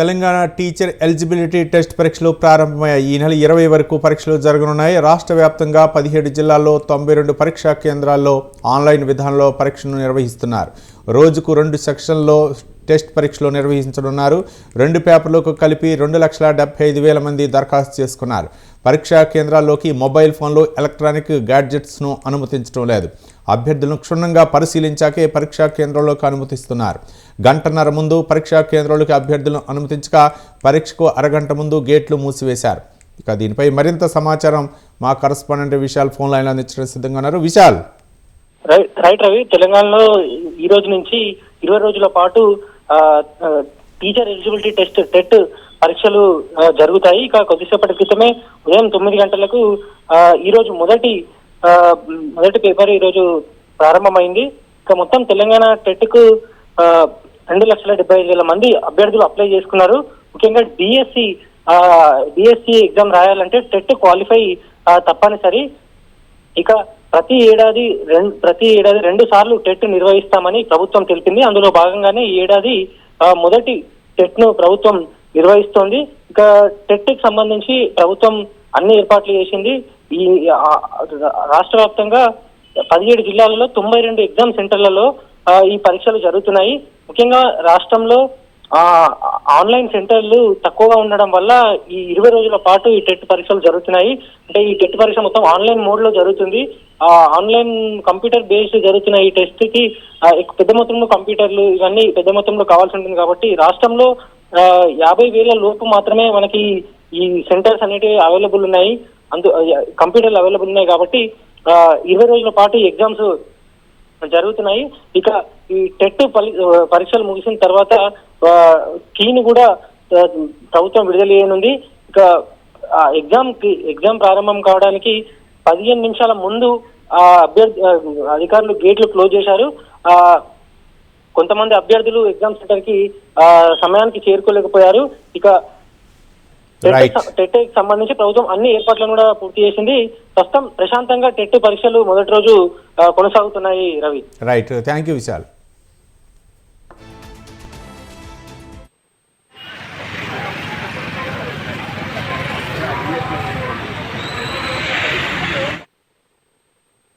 Telangana teacher eligibility test పరీక్షలు ప్రారంభమయ్యాయి. ఈ నెల ఇరవై వరకు పరీక్షలు జరగనున్నాయి. రాష్ట్ర వ్యాప్తంగా పదిహేడు జిల్లాల్లో తొంభై రెండు పరీక్షా కేంద్రాల్లో ఆన్లైన్ విధానంలో పరీక్షను నిర్వహిస్తున్నారు. రోజుకు రెండు సెక్షన్లో టెస్ట్ పరీక్షలు నిర్వహించనున్నారు. రెండు పేపర్లకు కలిపి రెండు లక్షల డెబ్బై ఐదు వేల మంది దరఖాస్తు చేసుకున్నారు. పరీక్షా కేంద్రాల్లోకి మొబైల్ ఫోన్లు ఎలక్ట్రానిక్ గ్యాడ్జెట్స్ను అనుమతించడం లేదు. అభ్యర్థులను క్షుణ్ణంగా పరిశీలించాకే పరీక్షా కేంద్రంలోకి అనుమతిస్తున్నారు. గంటన్నర ముందు పరీక్షా కేంద్రంలోకి అభ్యర్థులను అనుమతించక పరీక్షకు అరగంట ముందు గేట్లు మూసివేశారు. ఇక దీనిపై మరింత సమాచారం మా కరస్పాండెంట్ విశాల్ ఫోన్ లైన్లో అందించడం సిద్ధంగా ఉన్నారు. విశాల్. రైట్ రైట్ రవి తెలంగాణలో ఈ రోజు నుంచి ఇరవై రోజుల పాటు టీచర్ ఎలిజిబిలిటీ టెస్ట్ టెట్ పరీక్షలు జరుగుతాయి. ఇక కొద్దిసేపటి క్రితమే ఉదయం తొమ్మిది గంటలకు ఈ రోజు మొదటి ఆ, మొదటి పేపర్ ఈ రోజు ప్రారంభమైంది. ఇక మొత్తం తెలంగాణ టెట్కు ఆ, రెండు లక్షల డెబ్బై ఐదు వేల మంది అభ్యర్థులు అప్లై చేసుకున్నారు. ముఖ్యంగా డిఎస్సి డిఎస్సి ఎగ్జామ్ రాయాలంటే టెట్ క్వాలిఫై తప్పనిసరి. ఇక ప్రతి ఏడాది రెండు ప్రతి ఏడాది రెండు సార్లు టెట్ నిర్వహిస్తామని ప్రభుత్వం తెలిపింది. అందులో భాగంగానే ఈ ఏడాది మొదటి టెట్ను ప్రభుత్వం నిర్వహిస్తోంది. ఇక టెట్కి సంబంధించి ప్రభుత్వం అన్ని ఏర్పాట్లు చేసింది. ఈ రాష్ట్ర వ్యాప్తంగా పదిహేడు జిల్లాలలో తొంభై రెండు ఎగ్జామ్ సెంటర్లలో ఈ పరీక్షలు జరుగుతున్నాయి. ముఖ్యంగా రాష్ట్రంలో ఆన్లైన్ సెంటర్లు తక్కువగా ఉండడం వల్ల ఈ ఇరవై రోజుల పాటు ఈ టెట్ పరీక్షలు జరుగుతున్నాయి. అంటే ఈ టెట్ పరీక్ష మొత్తం ఆన్లైన్ మోడ్లో జరుగుతుంది. ఆ ఆన్లైన్ కంప్యూటర్ బేస్డ్ జరుగుతున్న ఈ టెస్ట్కి పెద్ద మొత్తంలో కంప్యూటర్లు ఇవన్నీ పెద్ద మొత్తంలో కావాల్సి ఉంటుంది కాబట్టి రాష్ట్రంలో యాభై వేల లోపు మాత్రమే మనకి ఈ సెంటర్స్ అనేటివి అవైలబుల్ ఉన్నాయి. అందు కంప్యూటర్లు అవైలబుల్ ఉన్నాయి కాబట్టి ఇరవై రోజుల పాటు ఎగ్జామ్స్ జరుగుతున్నాయి. ఇక ఈ టెట్ పలి- పరీక్షలు ముగిసిన తర్వాత కీని కూడా ప్రభుత్వం విడుదల చేయనుంది. ఇక ఆ ఎగ్జామ్కి ఎగ్జామ్ ప్రారంభం కావడానికి పదిహేను నిమిషాల ముందు ఆ అభ్యర్థి అధికారులు గేట్లు క్లోజ్ చేశారు. ఆ కొంతమంది అభ్యర్థులు ఎగ్జామ్ సెంటర్కి ఆ సమయానికి చేరుకోలేకపోయారు. ఇక టెట్కి సంబంధించి ప్రభుత్వం అన్ని ఏర్పాట్లను కూడా పూర్తి చేసింది. ప్రస్తుతం ప్రశాంతంగా టెట్ పరీక్షలు మొదటి రోజు కొనసాగుతున్నాయి Ravi. Right thank you Vishal